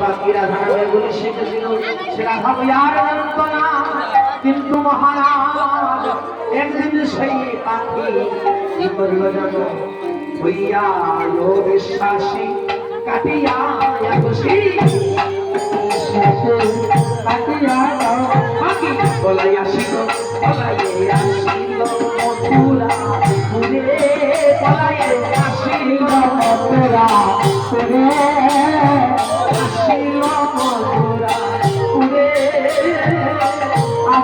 পাখিরা ধারা এগুলি শিখেছিল সেটা ভাবি আর জানত না কিন্তু মহারাজ, একদিন সেই পাখি কি করিল হইয়া বিশ্বাসী কাটিয়া খুশি বলাই আসিল বলাই আসিল, মথুরা বলাই আসিল, মথুরা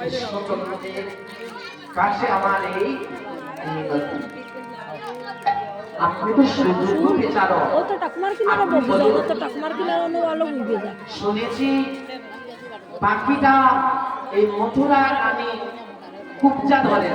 বিশ্বচন্দ্রদেব কাছে আমার এই নিবেদন। আপনি তো সুযোগ্য বিচারক ও তো টাকমার কি না বলব ও তো টাকমার কিনা অন্য আলো বুঝবে না শুনেছি পাখিটা এই মথুরা রানী খুব যা ধরে